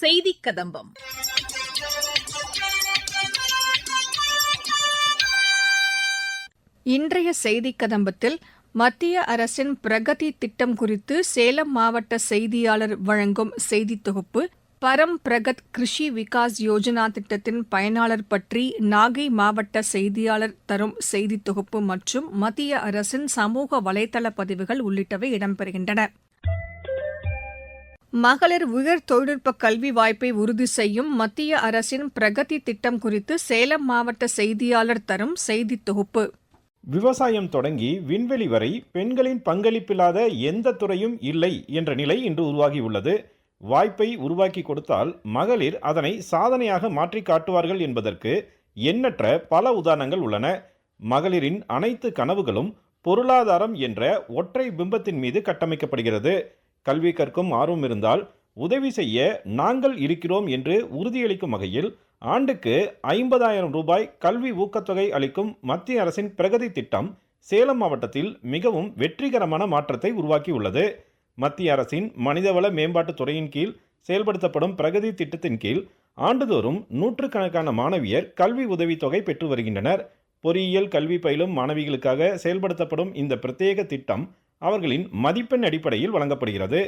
செய்தி கதம்பம். இன்றைய செய்திக் கதம்பத்தில் மத்திய அரசின் பிரகதி திட்டம் குறித்து சேலம் மாவட்ட செய்தியாளர் வழங்கும் செய்தித் தொகுப்பு பரம் பிரகத் கிருஷி விகாஸ் யோஜனா திட்டத்தின் பயனாளர் பற்றி நாகை மாவட்ட செய்தியாளர் தரும் செய்தித் தொகுப்பு மற்றும் மத்திய அரசின் சமூக வலைதள பதிவுகள் உள்ளிட்டவை இடம்பெறுகின்றன. மகளிர் உயர் தொழில்நுட்ப கல்வி வாய்ப்பை உறுதி செய்யும் மத்திய அரசின் பிரகதி திட்டம் குறித்து சேலம் மாவட்ட செய்தியாளர் தரும் செய்தித் தொகுப்பு. விவசாயம் தொடங்கி விண்வெளி வரை பெண்களின் பங்களிப்பில்லாத எந்த துறையும் இல்லை என்ற நிலை இன்று உருவாகியுள்ளது. வாய்ப்பை உருவாக்கி கொடுத்தால் மகளிர் அதனை சாதனையாக மாற்றி காட்டுவார்கள் என்பதற்கு எண்ணற்ற பல உதாரணங்கள் உள்ளன. மகளிரின் அனைத்து கனவுகளும் பொருளாதாரம் என்ற ஒற்றை பிம்பத்தின் மீது கட்டமைக்கப்படுகிறது. கல்வி கற்கும் ஆர்வம் இருந்தால் உதவி செய்ய நாங்கள் இருக்கிறோம் என்று உறுதியளிக்கும் வகையில் ஆண்டுக்கு ஐம்பதாயிரம் ரூபாய் கல்வி ஊக்கத்தொகை அளிக்கும் மத்திய அரசின் பிரகதி திட்டம் சேலம் மாவட்டத்தில் மிகவும் வெற்றிகரமான மாற்றத்தை உருவாக்கியுள்ளது. மத்திய அரசின் மனிதவள மேம்பாட்டுத் துறையின் கீழ் செயல்படுத்தப்படும் பிரகதி திட்டத்தின் கீழ் ஆண்டுதோறும் நூற்றுக்கணக்கான மாணவியர் கல்வி உதவித்தொகை பெற்று வருகின்றனர். பொறியியல் கல்வி பயிலும் மாணவிகளுக்காக செயல்படுத்தப்படும் இந்த பிரத்யேக திட்டம் அவர்களின் மதிப்பெண் அடிப்படையில் வழங்கப்படுகிறது.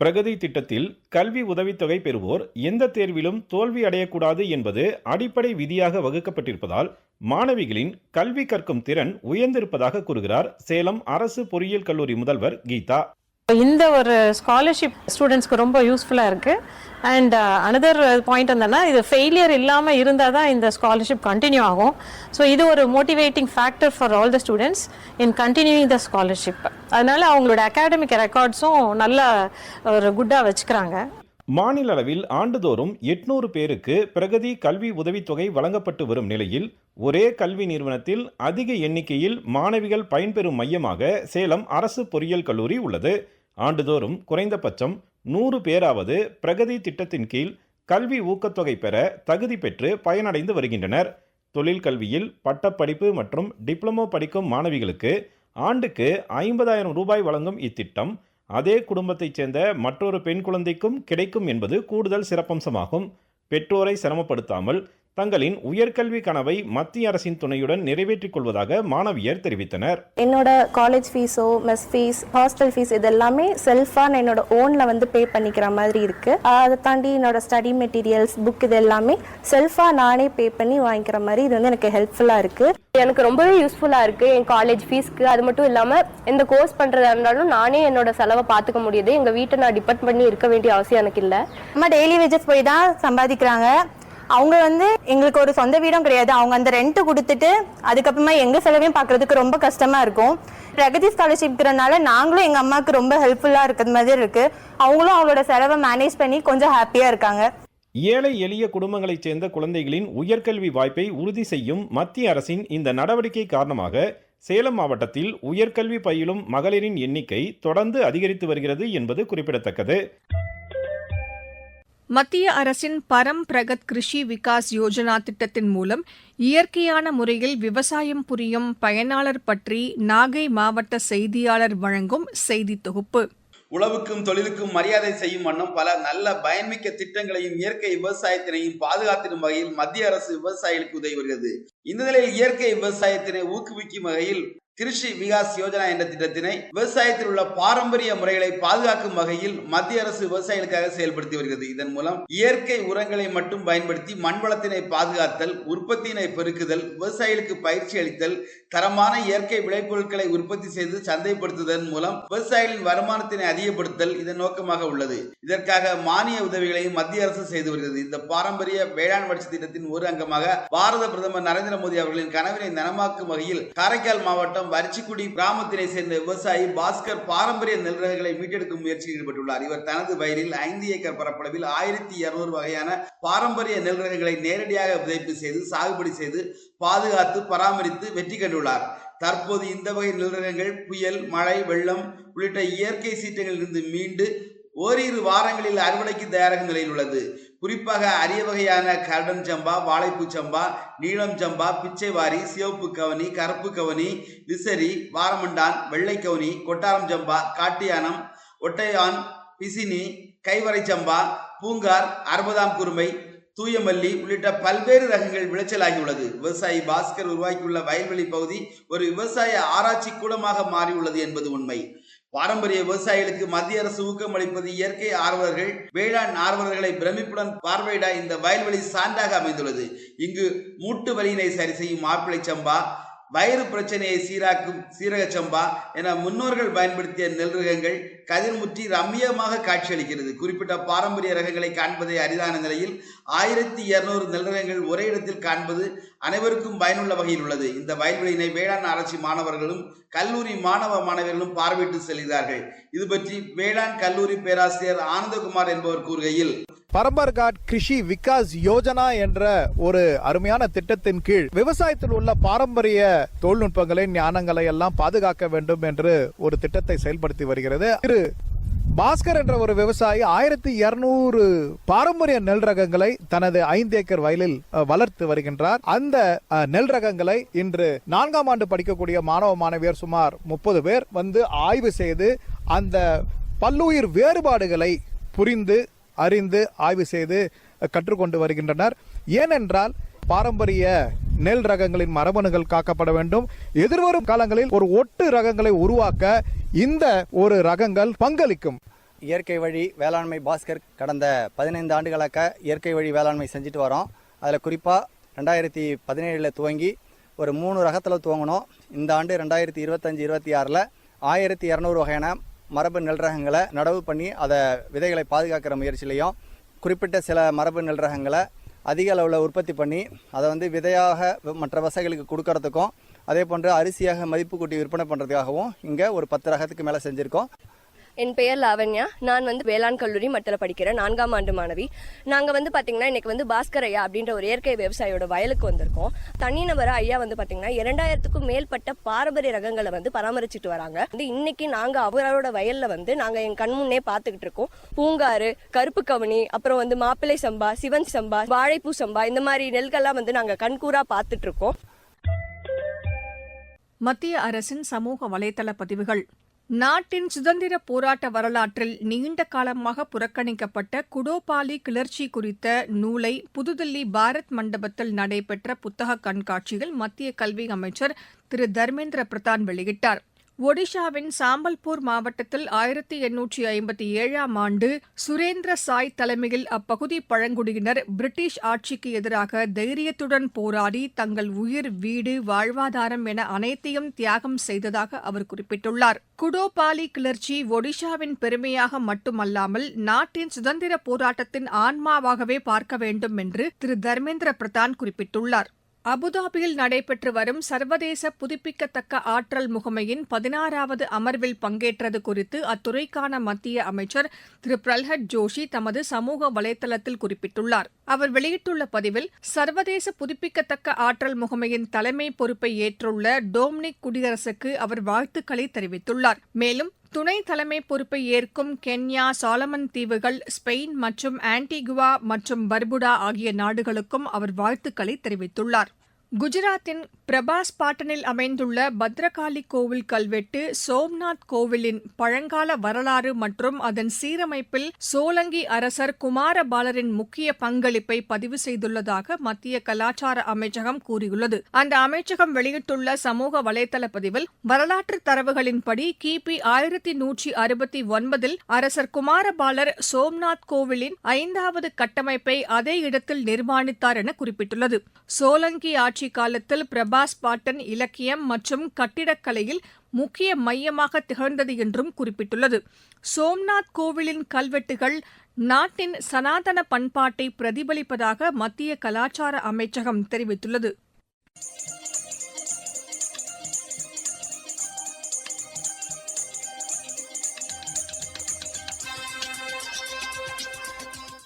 பிரகதி திட்டத்தில் கல்வி உதவித்தொகை பெறுவோர் எந்த தேர்விலும் தோல்வி அடையக்கூடாது என்பது அடிப்படை விதியாக வகுக்கப்பட்டிருப்பதால் மாணவிகளின் கல்வி கற்கும் திறன் உயர்ந்திருப்பதாக கூறுகிறார் சேலம் அரசு பொறியியல் கல்லூரி முதல்வர் கீதா. இந்த ஒரு ஸ்காலர்ஷிப் ஸ்டூடெண்ட்ஸ்க்கு ரொம்ப யூஸ்ஃபுல்லாக இருக்குது அண்ட் அனதர் பாயிண்ட் என்னன்னா இது ஃபெயிலியர் இல்லாமல் இருந்தால் தான் இந்த ஸ்காலர்ஷிப் கண்டினியூ ஆகும். ஸோ இது ஒரு motivating factor for all the students in continuing the scholarship அதனால அவங்களோட அகாடமிக் ரெக்கார்ட்ஸும் நல்லா ஒரு குட்டாக வச்சுக்கிறாங்க. மாநில அளவில் ஆண்டுதோறும் எட்நூறு பேருக்கு பிரகதி கல்வி உதவித்தொகை வழங்கப்பட்டு வரும் நிலையில் ஒரே கல்வி நிறுவனத்தில் அதிக எண்ணிக்கையில் மாணவிகள் பயன்பெறும் மையமாக சேலம் அரசு பொறியியல் கல்லூரி உள்ளது. ஆண்டுதோறும் குறைந்தபட்சம் நூறு பேராவது பிரகதி திட்டத்தின் கீழ் கல்வி ஊக்கத்தொகை பெற தகுதி பெற்று பயனடைந்து வருகின்றனர். தொழில் கல்வியில் பட்டப்படிப்பு மற்றும் டிப்ளமோ படிக்கும் மாணவிகளுக்கு ஆண்டுக்கு ஐம்பதாயிரம் ரூபாய் வழங்கும் இத்திட்டம் அதே குடும்பத்தைச் சேர்ந்த மற்றொரு பெண் குழந்தைக்கும் கிடைக்கும் என்பது கூடுதல் சிறப்பம்சமாகும். பெற்றோரை சிரமப்படுத்தாமல் தங்களின் உயர்கல்வி கனவை மத்திய அரசின் துணையுடன் நிறைவேற்றிக் கொள்வதாக மாணவியர் தெரிவித்தனர். என்னோட காலேஜ் ஃபீஸோ மெஸ் ஃபீஸ் ஹாஸ்டல் ஃபீஸ் இது எல்லாமே செல்ஃபாக நான் என்னோட ஓனில் வந்து பே பண்ணிக்கிற மாதிரி இருக்குது அதை தாண்டி என்னோட ஸ்டடி மெட்டீரியல்ஸ் புக் இது எல்லாமே செல்ஃபாக நானே பே பண்ணி வாங்கிக்கிற மாதிரி இது வந்து எனக்கு ஹெல்ப்ஃபுல்லாக இருக்குது எனக்கு ரொம்பவே யூஸ்ஃபுல்லாக இருக்குது என் காலேஜ் ஃபீஸ்க்கு அது மட்டும் இல்லாமல் எந்த கோர்ஸ் பண்ணுறதா இருந்தாலும் நானே என்னோட செலவை பார்த்துக்க முடியுது. எங்கள் வீட்டை நான் டிபெண்ட் பண்ணி இருக்க வேண்டிய அவசியம் எனக்கு இல்லை. நம்ம டெய்லி வேஜஸ் போய் தான் சம்பாதிக்கிறாங்க. அவங்க வந்து எங்களுக்கு ஒரு சொந்த வீடும் கிடையாது. அவங்க அந்த ரெண்ட் கொடுத்துட்டு அதுக்கப்புறமா எங்க செலவையும் பார்க்கறதுக்கு ரொம்ப கஷ்டமா இருக்கும். பிரகதி ஸ்காலர்ஷிப்ங்கிறனால நாங்களும் எங்க அம்மாவுக்கு ரொம்ப ஹெல்ப்ஃபுல்லா இருக்கிற மாதிரி இருக்கு. அவங்களும் அவங்களோட செலவை மேனேஜ் பண்ணி கொஞ்சம் ஹாப்பியா இருக்காங்க. ஏழை எளிய குடும்பங்களைச் சேர்ந்த குழந்தைகளின் உயர்கல்வி வாய்ப்பை உறுதி செய்யும் மத்திய அரசின் இந்த நடவடிக்கை காரணமாக சேலம் மாவட்டத்தில் உயர்கல்வி பயிலும் மகளிரின் எண்ணிக்கை தொடர்ந்து அதிகரித்து வருகிறது என்பது குறிப்பிடத்தக்கது. மத்திய அரசின் பரம் பிரகத் கிருஷி விகாஸ் யோஜனா திட்டத்தின் மூலம் இயற்கையான முறையில் விவசாயம் புரியும் பயனாளர் பற்றி நாகை மாவட்ட செய்தியாளர் வழங்கும் செய்தித் தொகுப்பு. உழவுக்கும் தொழிலுக்கும் மரியாதை செய்யும் வண்ணம் பல நல்ல பயன்மிக்க திட்டங்களையும் இயற்கை விவசாயத்தினையும் பாதுகாத்திடும் வகையில் மத்திய அரசு விவசாயிகளுக்கு உதவி வருகிறது. இந்த நிலையில் இயற்கை விவசாயத்தினை ஊக்குவிக்கும் வகையில் கிருஷி விகாஸ் யோஜனா என்ற திட்டத்தினை விவசாயத்தில் உள்ள பாரம்பரிய முறைகளை பாதுகாக்கும் வகையில் மத்திய அரசு விவசாயிகளுக்காக செயல்படுத்தி வருகிறது. இதன் மூலம் இயற்கை உரங்களை மட்டும் பயன்படுத்தி மண் வளத்தினை பாதுகாத்தல் உற்பத்தியினை பெருக்குதல் விவசாயிகளுக்கு பயிற்சி அளித்தல் தரமான இயற்கை விளைபொருட்களை உற்பத்தி செய்து சந்தைப்படுத்துவதன் மூலம் விவசாயிகளின் வருமானத்தினை அதிகப்படுத்தல் இதன் நோக்கமாக உள்ளது. இதற்காக மானிய உதவிகளையும் மத்திய அரசு செய்து வருகிறது. இந்த பாரம்பரிய வேளாண் வளர்ச்சி திட்டத்தின் ஒரு அங்கமாக பாரத பிரதமர் நரேந்திர மோடி அவர்களின் கனவினை நனமாக்கும் வகையில் காரைக்கால் மாவட்டம் வரிச்சிக்குடி கிராமத்தினை சேர்ந்த விவசாயி பாஸ்கர் பாரம்பரிய நெல் ரகங்களை மீட்டெடுக்கும் முயற்சியில் ஈடுபட்டுள்ளார். இவர் தனது வயலில் ஐந்து ஏக்கர் பரப்பளவில் ஆயிரத்தி இருநூறு வகையான பாரம்பரிய நெல் ரகங்களை நேரடியாக விதைப்பு செய்து சாகுபடி செய்து பாதுகாத்து பராமரித்து வெற்றி கண்டுள்ளார். தற்போது இந்த வகை நெல் ரகங்கள் புயல் மழை வெள்ளம் உள்ளிட்ட இயற்கை சீற்றங்களிலிருந்து மீண்டு ஓரிரு வாரங்களில் அறுவடைக்கு தயாராகும் நிலையில் உள்ளது. குறிப்பாக அரிய வகையான கரடன் சம்பா வாழைப்பூ சம்பா நீளம் சம்பா பிச்சைவாரி சிவப்பு கவனி கருப்பு கவனி விசரி வாரமண்டான் வெள்ளை கவனி கொட்டாரம் சம்பா காட்டியானம் ஒட்டையான் பிசினி கைவரை சம்பா பூங்கார் அறுபதாம் குருமை தூயமல்லி உள்ளிட்ட பல்வேறு ரகங்கள் விளைச்சலாகியுள்ளது. விவசாயி பாஸ்கர் உருவாக்கியுள்ள வயல்வெளி பகுதி ஒரு விவசாய ஆராய்ச்சி கூடமாக மாறியுள்ளது என்பது உண்மை. பாரம்பரிய விவசாயிகளுக்கு மத்திய அரசு ஊக்கம் அளிப்பது இயற்கை ஆர்வலர்கள் வேளாண் ஆர்வலர்களை பிரமிப்புடன் பார்வையிட இந்த வயல்வெளி சான்றாக அமைந்துள்ளது. இங்கு மூட்டு வலியினை சரி செய்யும் மாப்பிளை சம்பா வயிறு பிரச்சனையை சீராக்கும் சீரக சம்பா என முன்னோர்கள் பயன்படுத்திய நெல் ரகங்கள் கதிர்முற்றி ரம்மியமாக காட்சியளிக்கிறது. குறிப்பிட்ட பாரம்பரிய ரகங்களை காண்பதே அரிதான நிலையில் ஆயிரத்தி இருநூறு நெல்ரகங்கள் ஒரே இடத்தில் காண்பது அனைவருக்கும் பயனுள்ள வகையில் உள்ளது. இந்த வயல்வெளியினை வேளாண் ஆராய்ச்சி மாணவர்களும் கல்லூரி மாணவ மாணவர்களும் பார்வையிட்டு செல்கிறார்கள். இது பற்றி வேளாண் கல்லூரி பேராசிரியர் ஆனந்தகுமார் என்பவர் கூறுகையில் பரம்பர்காட் கிருஷி விகாஸ் யோஜனா என்ற ஒரு அருமையான திட்டத்தின் கீழ் விவசாயத்தில் உள்ள பாரம்பரிய தொழில்நுட்பங்களை ஞானங்களை எல்லாம் பாதுகாக்க வேண்டும் என்று ஒரு திட்டத்தை செயல்படுத்தி வருகிறது. திரு. பாஸ்கர் என்ற ஒரு விவசாயி ஆயிரத்தி இருநூறு பாரம்பரிய நெல் ரகங்களை தனது ஐந்து ஏக்கர் வயலில் வளர்த்து வருகின்றார். அந்த நெல் ரகங்களை இன்று நான்காம் ஆண்டு படிக்கக்கூடிய மாணவ மாணவியர் சுமார் முப்பது பேர் வந்து ஆய்வு செய்து அந்த பல்லுயிர் வேறுபாடுகளை புரிந்து அறிந்து ஆய்வு செய்து கற்றுக்கொண்டு வருகின்றனர். ஏனென்றால் பாரம்பரிய நெல் ரகங்களின் மரபணுகள் காக்கப்பட வேண்டும். எதிர்வரும் காலங்களில் ஒரு ஒட்டு ரகங்களை உருவாக்க இந்த ஒரு ரகங்கள் பங்களிக்கும். இயற்கை வழி வேளாண்மை பாஸ்கர் கடந்த பதினைந்து ஆண்டுகளாக இயற்கை வழி வேளாண்மை செஞ்சுட்டு வரோம். அதில் குறிப்பாக ரெண்டாயிரத்தி பதினேழில் துவங்கி ஒரு மூணு ரகத்தில் துவங்கினோம். இந்த ஆண்டு ரெண்டாயிரத்தி இருபத்தஞ்சி இருபத்தி ஆறில் ஆயிரத்தி இரநூறு வகையான மரபு நெல் ரகங்களை நடவு பண்ணி அதை விதைகளை பாதுகாக்கிற முயற்சியிலையும் குறிப்பிட்ட சில மரபு நெல் ரகங்களை அதிக அளவில் உற்பத்தி பண்ணி அதை வந்து விதையாக மற்ற விவசாயிகளுக்கு கொடுக்கறதுக்கும் அதே போன்று அரிசியாக மதிப்பு கூட்டி விற்பனை பண்ணுறதுக்காகவும் இங்கே ஒரு பத்து ரகத்துக்கு மேலே செஞ்சுருக்கோம். என் பெயர் லாவண்யா. நான் வந்து வேளாண் கல்லூரி மட்டத்தில் படிக்கிறேன். நான்காம் ஆண்டு மாணவி. நாங்கள் வந்து பார்த்தீங்கன்னா இன்னைக்கு வந்து பாஸ்கர் ஐயா அப்படின்ற ஒரு இயற்கை விவசாயியோட வயலுக்கு வந்திருக்கோம். தனிநபர ஐயா வந்து பார்த்தீங்கன்னா இரண்டாயிரத்துக்கும் மேற்பட்ட பாரம்பரிய ரகங்களை வந்து பராமரிச்சுட்டு வராங்க. வந்து இன்னைக்கு நாங்கள் அவரோட வயலில் வந்து நாங்கள் என் கண் முன்னே பார்த்துக்கிட்டு இருக்கோம். பூங்காறு கருப்பு கவனி அப்புறம் வந்து மாப்பிள்ளை சம்பா சிவன் சம்பா வாழைப்பூ சம்பா இந்த மாதிரி நெல்கள்லாம் வந்து நாங்கள் கண்கூரா பார்த்துட்டு இருக்கோம். மத்திய அரசின் சமூக வலைதள பதிவுகள். நாட்டின் சுதந்திர போராட்ட வரலாற்றில் நீண்ட காலமாக புறக்கணிக்கப்பட்ட குடோபாலி கிளர்ச்சி குறித்த நூலை புதுதில்லி பாரத் மண்டபத்தில் நடைபெற்ற புத்தக கண்காட்சியில் மத்திய கல்வி அமைச்சர் திரு தர்மேந்திர பிரதான் வெளியிட்டார். ஒடிஷாவின் சாம்பல்பூர் மாவட்டத்தில் ஆயிரத்தி எண்ணூற்றி ஐம்பத்தி ஏழாம் ஆண்டு சுரேந்திர சாய் தலைமையில் அப்பகுதி பழங்குடியினர் பிரிட்டிஷ் ஆட்சிக்கு எதிராக தைரியத்துடன் போராடி தங்கள் உயிர் வீடு வாழ்வாதாரம் என அனைத்தையும் தியாகம் செய்ததாக அவர் குறிப்பிட்டுள்ளார். குடோபாலி கிளர்ச்சி ஒடிஷாவின் பெருமையாக மட்டுமல்லாமல் நாட்டின் சுதந்திர போராட்டத்தின் ஆன்மாவாகவே பார்க்க வேண்டும் என்று திரு தர்மேந்திர பிரதான் குறிப்பிட்டுள்ளார். அபுதாபியில் நடைபெற்று வரும் சர்வதேச புதுப்பிக்கத்தக்க ஆற்றல் முகமையின் பதினாறாவது அமர்வில் பங்கேற்றது குறித்து அத்துறைக்கான மத்திய அமைச்சர் திரு. பிரல்ஹத் ஜோஷி தமது சமூக வலைதளத்தில் குறிப்பிட்டுள்ளார். அவர் வெளியிட்டுள்ள பதிவில் சர்வதேச புதுப்பிக்கத்தக்க ஆற்றல் முகமையின் தலைமை பொறுப்பை ஏற்றுள்ள டோம்னிக் குடியரசுக்கு அவர் வாழ்த்துக்களை தெரிவித்துள்ளார். மேலும் துணை தலைமை பொறுப்பை ஏற்கும் கென்யா சாலமன் தீவுகள் ஸ்பெயின் மற்றும் ஆன்டிகுவா மற்றும் பர்புடா ஆகிய நாடுகளுக்கும் அவர் வாழ்த்துக்களை தெரிவித்துள்ளார். குஜராத்தின் பிரபாஸ் பாட்டனில் அமைந்துள்ள பத்ரகாளி கோவில் கல்வெட்டு சோம்நாத் கோவிலின் பழங்கால வரலாறு மற்றும் அதன் சீரமைப்பில் சோலங்கி அரசர் குமாரபாலரின் முக்கிய பங்களிப்பை பதிவு செய்துள்ளதாக மத்திய கலாச்சார அமைச்சகம் கூறியுள்ளது. அந்த அமைச்சகம் வெளியிட்டுள்ள சமூக வலைதள பதிவில் வரலாற்று தரவுகளின்படி கிபி ஆயிரத்தி நூற்றி அறுபத்தி ஒன்பதில் அரசர் குமாரபாலர் சோம்நாத் கோவிலின் ஐந்தாவது கட்டமைப்பை அதே இடத்தில் நிர்மாணித்தார் என குறிப்பிட்டுள்ளது. சோலங்கி ஆட்சி காலத்தில் பிரபாஸ் பாட்டன் இலக்கியம் மற்றும் கட்டிடக்கலையில் முக்கிய மையமாக திகழ்ந்தது என்றும் குறிப்பிட்டுள்ளது. சோம்நாத் கோவிலின் கல்வெட்டுகள் நாட்டின் சனாதன பண்பாட்டை பிரதிபலிப்பதாக மத்திய கலாச்சார அமைச்சகம் தெரிவித்துள்ளது.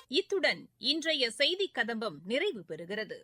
இத்துடன் இன்றைய செய்திக் கதம்பம் நிறைவு பெறுகிறது.